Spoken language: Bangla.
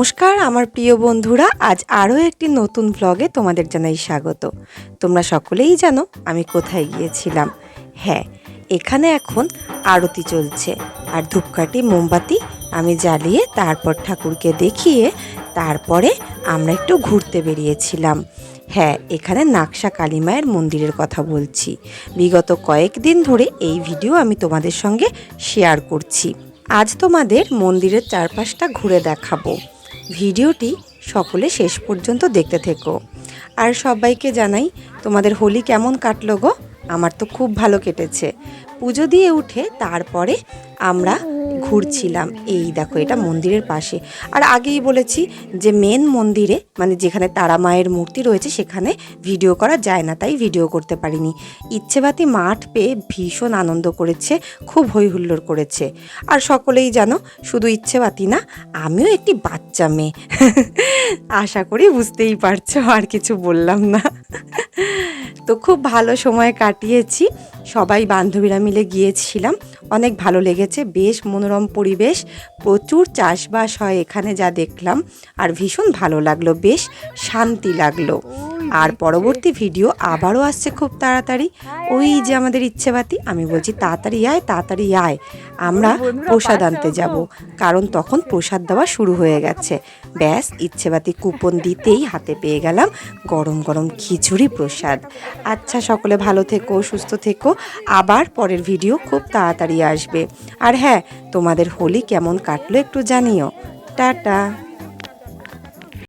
নমস্কার, আমার প্রিয় বন্ধুরা, আজ আরও একটি নতুন ব্লগে তোমাদের জানাই স্বাগত। তোমরা সকলেই জানো আমি কোথায় গিয়েছিলাম। হ্যাঁ এখানে এখন আরতি চলছে আর ধূপকাঠি, মোমবাতি আমি জ্বালিয়ে তারপর ঠাকুরকে দেখিয়ে তারপরে আমরা একটু ঘুরতে বেরিয়েছিলাম। হ্যাঁ এখানে নাকশা কালীমায়ের মন্দিরের কথা বলছি। বিগত কয়েকদিন ধরে এই ভিডিও আমি তোমাদের সঙ্গে শেয়ার করছি। আজ তোমাদের মন্দিরের চারপাশটা ঘুরে দেখাবো। ভিডিওটি সকলে শেষ পর্যন্ত দেখতে থেকো। আর সবাইকে জানাই, তোমাদের হোলি কেমন কাটলো গো? আমার তো খুব ভালো কেটেছে। পুজো দিয়ে উঠে তারপরে আমরা ঘুরছিলাম এই দেখো, এটা মন্দিরের পাশে। আর আগেই বলেছি যে মেন মন্দিরে মানে যেখানে তারা মায়ের মূর্তি রয়েছে, সেখানে ভিডিও করা যায় না, তাই ভিডিও করতে পারিনি। ইচ্ছেবাতি মাঠ পেয়ে ভীষণ আনন্দ করেছে, খুব হই হুল্লোড় করেছে। আর সকলেই জানো, শুধু ইচ্ছেবাতি না, আমিও একটি বাচ্চা মেয়ে। আশা করি বুঝতেই পারছ, আর কিছু বললাম না। তো খুব ভালো সময় কাটিয়েছি। সবাই বান্ধবীরা মিলে গিয়েছিলাম। অনেক ভালো লেগেছে, বেশ মনোরম পরিবেশ, প্রচুর চাষবাস হয় এখানে যা দেখলাম। আর ভীষণ ভালো লাগল, বেশ শান্তি লাগল। আর পরবর্তী ভিডিও আবারও আসছে খুব তাড়াতাড়ি। ওই যে আমাদের ইচ্ছেবাতি আমি বলছি তাড়াতাড়ি আয় তাড়াতাড়ি আয়। আমরা প্রসাদ আনতে যাব কারণ তখন প্রসাদ দেওয়া শুরু হয়ে গেছে। ব্যাস ইচ্ছেবাতি কুপন দিতেই হাতে পেয়ে গেলাম গরম গরম খিচুড়ি প্রসাদ। আচ্ছা সকলে ভালো থেকো সুস্থ থেকো। আবার পরের ভিডিও খুব তাড়াতাড়ি আসবে। আর হ্যাঁ তোমাদের হোলি কেমন কাটলো একটু জানিও। টাটা।